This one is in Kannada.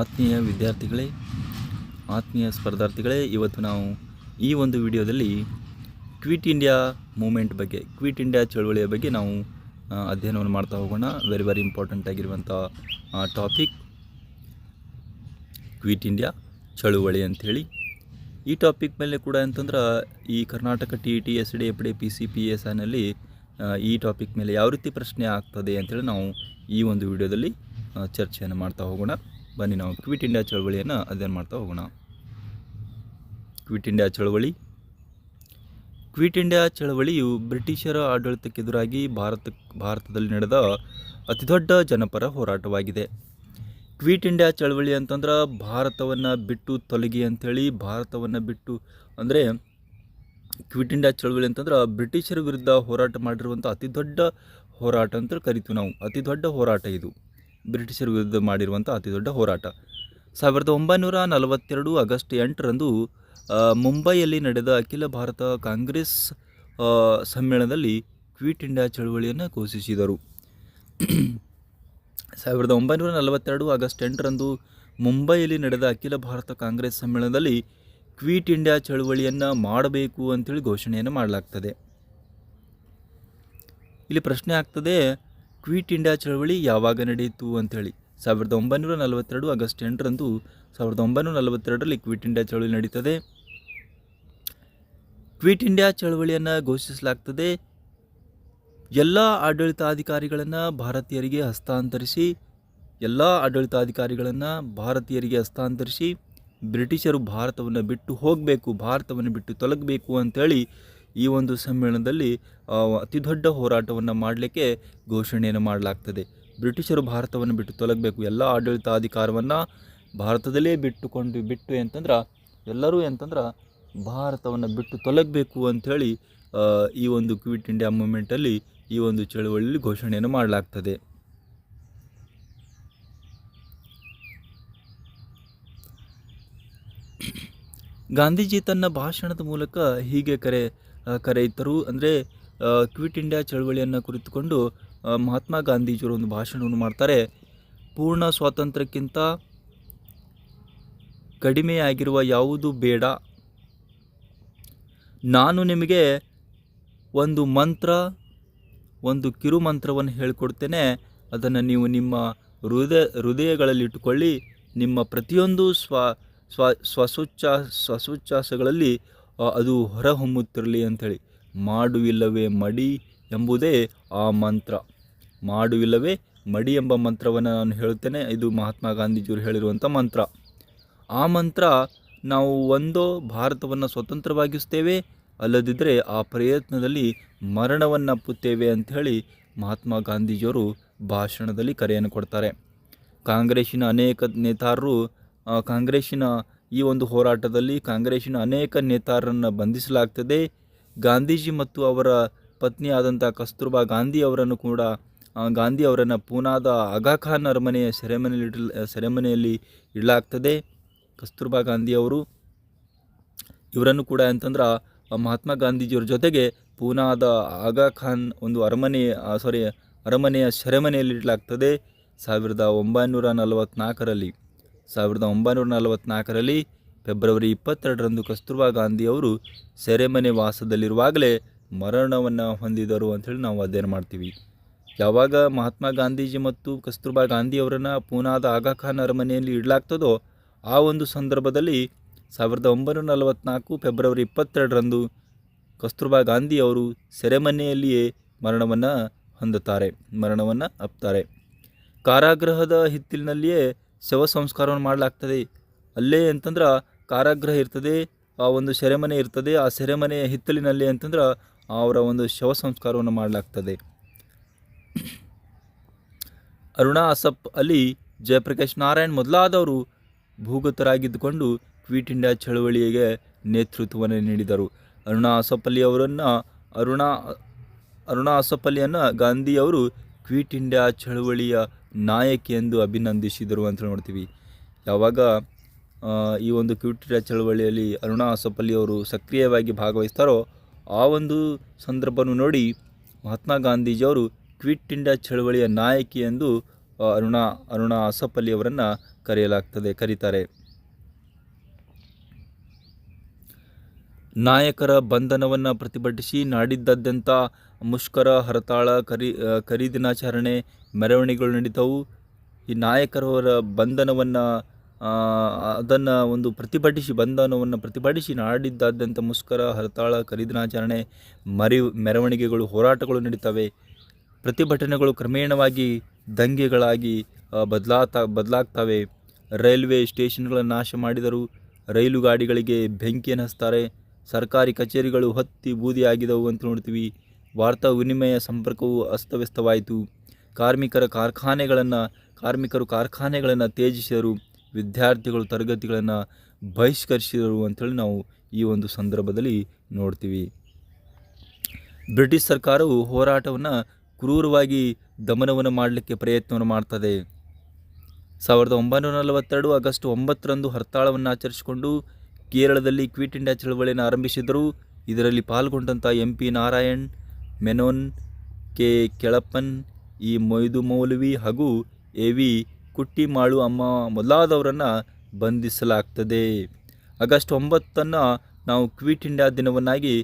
ಆತ್ಮೀಯ ವಿದ್ಯಾರ್ಥಿಗಳೇ, ಆತ್ಮೀಯ ಸ್ಪರ್ಧಾರ್ಥಿಗಳೇ, ಇವತ್ತು ನಾವು ಈ ಒಂದು ವಿಡಿಯೋದಲ್ಲಿ ಕ್ವಿಟ್ ಇಂಡಿಯಾ ಮೂಮೆಂಟ್ ಬಗ್ಗೆ, ಕ್ವಿಟ್ ಇಂಡಿಯಾ ಚಳವಳಿಯ ಬಗ್ಗೆ ನಾವು ಅಧ್ಯಯನವನ್ನು ಮಾಡ್ತಾ ಹೋಗೋಣ. ವೆರಿ ವೆರಿ ಇಂಪಾರ್ಟೆಂಟ್ ಆಗಿರುವಂಥ ಟಾಪಿಕ್ ಕ್ವಿಟ್ ಇಂಡಿಯಾ ಚಳುವಳಿ ಅಂಥೇಳಿ. ಈ ಟಾಪಿಕ್ ಮೇಲೆ ಕೂಡ ಅಂತಂದ್ರೆ, ಈ Karnataka T E T S D F D P C P S ಐನಲ್ಲಿ ಈ ಟಾಪಿಕ್ ಮೇಲೆ ಯಾವ ರೀತಿ ಪ್ರಶ್ನೆ ಆಗ್ತದೆ ಅಂತೇಳಿ ನಾವು ಈ ಒಂದು ವಿಡಿಯೋದಲ್ಲಿ ಚರ್ಚೆಯನ್ನು ಮಾಡ್ತಾ ಹೋಗೋಣ. ಬನ್ನಿ ನಾವು ಕ್ವಿಟ್ ಇಂಡಿಯಾ ಚಳವಳಿಯನ್ನು ಅಧ್ಯಯನ ಮಾಡ್ತಾ ಹೋಗೋಣ. ಕ್ವಿಟ್ ಇಂಡಿಯಾ ಚಳವಳಿ. ಕ್ವಿಟ್ ಇಂಡಿಯಾ ಚಳವಳಿಯು ಬ್ರಿಟಿಷರ ಆಡಳಿತಕ್ಕೆದುರಾಗಿ ಭಾರತ, ಭಾರತದಲ್ಲಿ ನಡೆದ ಅತಿದೊಡ್ಡ ಜನಪರ ಹೋರಾಟವಾಗಿದೆ. ಕ್ವಿಟ್ ಇಂಡಿಯಾ ಚಳವಳಿ ಅಂತಂದ್ರೆ ಭಾರತವನ್ನು ಬಿಟ್ಟು ತೊಲಗಿ ಅಂಥೇಳಿ ಭಾರತವನ್ನು ಬಿಟ್ಟು ಅಂದರೆ ಕ್ವಿಟ್ ಇಂಡಿಯಾ ಚಳವಳಿ ಅಂತಂದ್ರೆ ಬ್ರಿಟಿಷರ ವಿರುದ್ಧ ಹೋರಾಟ ಮಾಡಿರುವಂಥ ಅತಿ ದೊಡ್ಡ ಹೋರಾಟ ಅಂತ ಕರಿತೀವಿ ನಾವು. ಅತಿ ದೊಡ್ಡ ಹೋರಾಟ ಇದು. ಬ್ರಿಟಿಷರ ವಿರುದ್ಧ ಮಾಡಿರುವಂಥ ಅತಿ ದೊಡ್ಡ ಹೋರಾಟ. ಸಾವಿರದ ಒಂಬೈನೂರ ನಲವತ್ತೆರಡು ಆಗಸ್ಟ್ ಎಂಟರಂದು ಮುಂಬೈಯಲ್ಲಿ ನಡೆದ ಅಖಿಲ ಭಾರತ ಕಾಂಗ್ರೆಸ್ ಸಮ್ಮೇಳನದಲ್ಲಿ ಕ್ವಿಟ್ ಇಂಡಿಯಾ ಚಳುವಳಿಯನ್ನು ಘೋಷಿಸಿದರು. ಸಾವಿರದ ಒಂಬೈನೂರ ನಲವತ್ತೆರಡು ಆಗಸ್ಟ್ ಎಂಟರಂದು ಮುಂಬೈಯಲ್ಲಿ ನಡೆದ ಅಖಿಲ ಭಾರತ ಕಾಂಗ್ರೆಸ್ ಸಮ್ಮೇಳನದಲ್ಲಿ ಕ್ವಿಟ್ ಇಂಡಿಯಾ ಚಳುವಳಿಯನ್ನು ಮಾಡಬೇಕು ಅಂತೇಳಿ ಘೋಷಣೆಯನ್ನು ಮಾಡಲಾಗ್ತದೆ. ಇಲ್ಲಿ ಪ್ರಶ್ನೆ ಆಗ್ತದೆ ಕ್ವಿಟ್ ಇಂಡಿಯಾ ಚಳವಳಿ ಯಾವಾಗ ನಡೆಯಿತು ಅಂಥೇಳಿ. ಸಾವಿರದ ಒಂಬೈನೂರ ನಲವತ್ತೆರಡು ಆಗಸ್ಟ್ ಎಂಟರಂದು ಸಾವಿರದ ಒಂಬೈನೂರ ನಲವತ್ತೆರಡರಲ್ಲಿ ಕ್ವಿಟ್ ಇಂಡಿಯಾ ಚಳವಳಿ ನಡೀತದೆ. ಕ್ವಿಟ್ ಇಂಡಿಯಾ ಚಳವಳಿಯನ್ನು ಘೋಷಿಸಲಾಗ್ತದೆ. ಎಲ್ಲ ಆಡಳಿತಾಧಿಕಾರಿಗಳನ್ನು ಭಾರತೀಯರಿಗೆ ಹಸ್ತಾಂತರಿಸಿ, ಎಲ್ಲ ಆಡಳಿತಾಧಿಕಾರಿಗಳನ್ನು ಭಾರತೀಯರಿಗೆ ಹಸ್ತಾಂತರಿಸಿ, ಬ್ರಿಟಿಷರು ಭಾರತವನ್ನು ಬಿಟ್ಟು ಹೋಗಬೇಕು, ಭಾರತವನ್ನು ಬಿಟ್ಟು ತೊಲಗಬೇಕು ಅಂತೇಳಿ ಈ ಒಂದು ಸಮ್ಮೇಳನದಲ್ಲಿ ಅತಿ ದೊಡ್ಡ ಹೋರಾಟವನ್ನು ಮಾಡಲಿಕ್ಕೆ ಘೋಷಣೆಯನ್ನು ಮಾಡಲಾಗ್ತದೆ. ಬ್ರಿಟಿಷರು ಭಾರತವನ್ನು ಬಿಟ್ಟು ತೊಲಗಬೇಕು. ಎಲ್ಲ ಆಡಳಿತಾಧಿಕಾರವನ್ನು ಭಾರತದಲ್ಲೇ ಬಿಟ್ಟುಕೊಂಡು, ಬಿಟ್ಟು ಅಂತಂದ್ರೆ ಎಲ್ಲರೂ ಅಂತಂದ್ರೆ ಭಾರತವನ್ನು ಬಿಟ್ಟು ತೊಲಗಬೇಕು ಅಂಥೇಳಿ ಈ ಒಂದು ಕ್ವಿಟ್ ಇಂಡಿಯಾ ಮೂಮೆಂಟಲ್ಲಿ ಈ ಒಂದು ಚಳುವಳಿಯಲ್ಲಿ ಘೋಷಣೆಯನ್ನು ಮಾಡಲಾಗ್ತದೆ. ಗಾಂಧೀಜಿ ತನ್ನ ಭಾಷಣದ ಮೂಲಕ ಹೀಗೆ ಕರೆ ಕರೆಯಿತರು ಅಂದರೆ ಕ್ವಿಟ್ ಇಂಡಿಯಾ ಚಳವಳಿಯನ್ನು ಕುರಿತುಕೊಂಡು ಮಹಾತ್ಮ ಗಾಂಧೀಜಿಯವರು ಒಂದು ಭಾಷಣವನ್ನು ಮಾಡ್ತಾರೆ. ಪೂರ್ಣ ಸ್ವಾತಂತ್ರ್ಯಕ್ಕಿಂತ ಕಡಿಮೆಯಾಗಿರುವ ಯಾವುದು ಬೇಡ. ನಾನು ನಿಮಗೆ ಒಂದು ಮಂತ್ರ, ಒಂದು ಕಿರು ಮಂತ್ರವನ್ನು ಹೇಳಿಕೊಡ್ತೇನೆ. ಅದನ್ನು ನೀವು ನಿಮ್ಮ ಹೃದಯ, ಹೃದಯಗಳಲ್ಲಿಟ್ಟುಕೊಳ್ಳಿ. ನಿಮ್ಮ ಪ್ರತಿಯೊಂದು ಸ್ವ ಸ್ವ, ಸ್ವಸೋಚ್ಛ ಅದು ಹೊರಹೊಮ್ಮುತ್ತಿರಲಿ ಅಂಥೇಳಿ. ಮಾಡುವಿಲ್ಲವೇ ಮಡಿ ಎಂಬುದೇ ಆ ಮಂತ್ರ. ಮಾಡುವಿಲ್ಲವೇ ಮಡಿ ಎಂಬ ಮಂತ್ರವನ್ನು ನಾನು ಹೇಳುತ್ತೇನೆ, ಇದು ಮಹಾತ್ಮ ಗಾಂಧೀಜಿಯವರು ಹೇಳಿರುವಂಥ ಮಂತ್ರ. ಆ ಮಂತ್ರ ನಾವು ಒಂದೋ ಭಾರತವನ್ನು ಸ್ವತಂತ್ರವಾಗಿಸ್ತೇವೆ ಅಲ್ಲದಿದ್ದರೆ ಆ ಪ್ರಯತ್ನದಲ್ಲಿ ಮರಣವನ್ನಪ್ಪುತ್ತೇವೆ ಅಂಥೇಳಿ ಮಹಾತ್ಮ ಗಾಂಧೀಜಿಯವರು ಭಾಷಣದಲ್ಲಿ ಕರೆಯನ್ನು ಕೊಡ್ತಾರೆ. ಕಾಂಗ್ರೆಸ್ಸಿನ ಅನೇಕ ನೇತಾರರು ಕಾಂಗ್ರೆಸ್ಸಿನ ಈ ಒಂದು ಹೋರಾಟದಲ್ಲಿ ಕಾಂಗ್ರೆಸ್ಸಿನ ಅನೇಕ ನೇತಾರರನ್ನು ಬಂಧಿಸಲಾಗ್ತದೆ. ಗಾಂಧೀಜಿ ಮತ್ತು ಅವರ ಪತ್ನಿ ಆದಂಥ ಕಸ್ತೂರ್ಬಾ ಗಾಂಧಿ ಅವರನ್ನು ಕೂಡ ಗಾಂಧಿ ಅವರನ್ನು ಪೂನಾದ ಆಗಾಖಾನ್ ಅರಮನೆಯ ಸೆರೆಮನೆಯಲ್ಲಿ ಸೆರೆಮನೆಯಲ್ಲಿ ಇಡಲಾಗ್ತದೆ. ಕಸ್ತೂರ್ಬಾ ಗಾಂಧಿ ಅವರು ಇವರನ್ನು ಕೂಡ ಅಂತಂದ್ರೆ ಮಹಾತ್ಮ ಗಾಂಧೀಜಿಯವ್ರ ಜೊತೆಗೆ ಪೂನಾದ ಆಗಾ ಖಾನ್ ಒಂದು ಅರಮನೆ ಸಾರಿ ಅರಮನೆಯ ಸೆರೆಮನೆಯಲ್ಲಿ ಇಡಲಾಗ್ತದೆ. ಸಾವಿರದ ಒಂಬೈನೂರ ನಲವತ್ತ್ನಾಲ್ಕರಲ್ಲಿ ಸಾವಿರದ ಒಂಬೈನೂರ ನಲವತ್ತ್ನಾಲ್ಕರಲ್ಲಿ ಫೆಬ್ರವರಿ ಇಪ್ಪತ್ತೆರಡರಂದು ಕಸ್ತೂರ್ಬಾ ಗಾಂಧಿ ಅವರು ಸೆರೆಮನೆ ವಾಸದಲ್ಲಿರುವಾಗಲೇ ಮರಣವನ್ನು ಹೊಂದಿದರು ಅಂಥೇಳಿ ನಾವು ಅಧ್ಯಯನ ಮಾಡ್ತೀವಿ. ಯಾವಾಗ ಮಹಾತ್ಮ ಗಾಂಧೀಜಿ ಮತ್ತು ಕಸ್ತೂರ್ಬಾ ಗಾಂಧಿಯವರನ್ನು ಪೂನಾದ ಆಗಾ ಖಾನ್ ಅರಮನೆಯಲ್ಲಿ ಇಡಲಾಗ್ತದೋ ಆ ಒಂದು ಸಂದರ್ಭದಲ್ಲಿ ಸಾವಿರದ ಒಂಬೈನೂರ ನಲವತ್ತ್ನಾಲ್ಕು ಫೆಬ್ರವರಿ ಇಪ್ಪತ್ತೆರಡರಂದು ಕಸ್ತೂರ್ಬಾ ಗಾಂಧಿ ಅವರು ಸೆರೆಮನೆಯಲ್ಲಿಯೇ ಮರಣವನ್ನು ಹೊಂದುತ್ತಾರೆ, ಮರಣವನ್ನು ಅಪ್ತಾರೆ. ಕಾರಾಗೃಹದ ಹಿತ್ತಿಲಿನಲ್ಲಿಯೇ ಶವ ಸಂಸ್ಕಾರವನ್ನು ಮಾಡಲಾಗ್ತದೆ. ಅಲ್ಲೇ ಅಂತಂದ್ರೆ ಕಾರಾಗೃಹ ಇರ್ತದೆ, ಆ ಒಂದು ಸೆರೆಮನೆ ಇರ್ತದೆ, ಆ ಸೆರೆಮನೆಯ ಹಿತ್ತಲಿನಲ್ಲಿ ಅಂತಂದ್ರೆ ಅವರ ಒಂದು ಶವ ಸಂಸ್ಕಾರವನ್ನು ಮಾಡಲಾಗ್ತದೆ. ಅರುಣಾ ಅಸಪ್ ಅಲಿ ಜಯಪ್ರಕಾಶ್ ನಾರಾಯಣ್ ಮೊದಲಾದವರು ಭೂಗತರಾಗಿದ್ದುಕೊಂಡು ಕ್ವಿಟ್ ಇಂಡಿಯಾ ಚಳವಳಿಗೆ ನೇತೃತ್ವವನ್ನು ನೀಡಿದರು. ಅರುಣಾ ಅಸಫ್ ಅಲಿ ಅವರನ್ನು, ಅರುಣಾ ಅರುಣಾ ಅಸಫ್ ಅಲಿಯನ್ನು ಗಾಂಧಿಯವರು ಕ್ವಿಟ್ ಇಂಡಿಯಾ ಚಳವಳಿಯ ನಾಯಕಿ ಎಂದು ಅಭಿನಂದಿಸಿದರು ಅಂತ ನೋಡ್ತೀವಿ. ಯಾವಾಗ ಈ ಒಂದು ಇಂಡಿಯಾ ಚಳವಳಿಯಲ್ಲಿ ಅರುಣಾ ಆಸಪಲ್ಲಿ ಅವರು ಸಕ್ರಿಯವಾಗಿ ಭಾಗವಹಿಸ್ತಾರೋ, ಆ ಒಂದು ಸಂದರ್ಭವನ್ನು ನೋಡಿ ಮಹಾತ್ಮ ಗಾಂಧೀಜಿಯವರು ಕ್ವಿಟ್ ಇಂಡಿಯಾ ಚಳವಳಿಯ ನಾಯಕಿ ಎಂದು ಅರುಣಾ ಅರುಣಾ ಅಸಪಲ್ಲಿಯವರನ್ನು ಅವರನ್ನು ಕರೆಯಲಾಗ್ತದೆ, ಕರೀತಾರೆ. ನಾಯಕರ ಬಂಧನವನ್ನು ಪ್ರತಿಭಟಿಸಿ ನಾಡಿದ್ದಾದ್ಯಂತ ಮುಷ್ಕರ, ಹರತಾಳ, ಕರಿ ಖರೀದಿನಾಚರಣೆ ಮೆರವಣಿಗೆಗಳು ನಡೀತವು. ಈ ನಾಯಕರವರ ಬಂಧನವನ್ನು ಅದನ್ನು ಒಂದು ಪ್ರತಿಭಟಿಸಿ, ಬಂಧನವನ್ನು ಪ್ರತಿಭಟಿಸಿ ನಾಡಿದ್ದಾದ್ಯಂತ ಮುಷ್ಕರ, ಹರತಾಳ ಖರೀದಿನಾಚರಣೆ ಮರಿ, ಮೆರವಣಿಗೆಗಳು, ಹೋರಾಟಗಳು ನಡೀತವೆ. ಪ್ರತಿಭಟನೆಗಳು ಕ್ರಮೇಣವಾಗಿ ದಂಗೆಗಳಾಗಿ ಬದಲಾತ, ಬದಲಾಗ್ತವೆ. ರೈಲ್ವೆ ಸ್ಟೇಷನ್ಗಳನ್ನು ನಾಶ ಮಾಡಿದರು ರೈಲು ಗಾಡಿಗಳಿಗೆ ಬೆಂಕಿಯನ್ನು ಹಚ್ತಾರೆ. ಸರ್ಕಾರಿ ಕಚೇರಿಗಳು ಹತ್ತಿ ಬೂದಿಯಾಗಿದ್ದವು ಅಂತ ನೋಡ್ತೀವಿ. ವಾರ್ತಾ ವಿನಿಮಯ ಸಂಪರ್ಕವು ಅಸ್ತವ್ಯಸ್ತವಾಯಿತು. ಕಾರ್ಮಿಕರ ಕಾರ್ಖಾನೆಗಳನ್ನು, ಕಾರ್ಮಿಕರು ಕಾರ್ಖಾನೆಗಳನ್ನು ತ್ಯಜಿಸಿದರು, ವಿದ್ಯಾರ್ಥಿಗಳು ತರಗತಿಗಳನ್ನು ಬಹಿಷ್ಕರಿಸಿದರು ಅಂಥೇಳಿ ನಾವು ಈ ಒಂದು ಸಂದರ್ಭದಲ್ಲಿ ನೋಡ್ತೀವಿ. ಬ್ರಿಟಿಷ್ ಸರ್ಕಾರವು ಹೋರಾಟವನ್ನು ಕ್ರೂರವಾಗಿ ದಮನವನ್ನು ಮಾಡಲಿಕ್ಕೆ ಪ್ರಯತ್ನವನ್ನು ಮಾಡ್ತದೆ. ಸಾವಿರದ ಒಂಬೈನೂರ ನಲವತ್ತೆರಡು ಆಗಸ್ಟ್ ಒಂಬತ್ತರಂದು ಹರ್ತಾಳವನ್ನು ಆಚರಿಸಿಕೊಂಡು ಕೇರಳದಲ್ಲಿ ಕ್ವಿಟ್ ಇಂಡಿಯಾ ಚಳವಳಿಯನ್ನು ಆರಂಭಿಸಿದರು ಇದರಲ್ಲಿ ಪಾಲ್ಗೊಂಡಂಥ M P Narayan, Menon, K Kelappan E Moidu Moulavi ಹಾಗೂ ಎ ವಿ ಕುಟ್ಟಿಮಾಳು ಅಮ್ಮ ಮೊದಲಾದವರನ್ನು ಬಂಧಿಸಲಾಗ್ತದೆ. ಆಗಸ್ಟ್ ಒಂಬತ್ತನ್ನು ನಾವು ಕ್ವಿಟ್ ಇಂಡಿಯಾ ದಿನವನ್ನಾಗಿ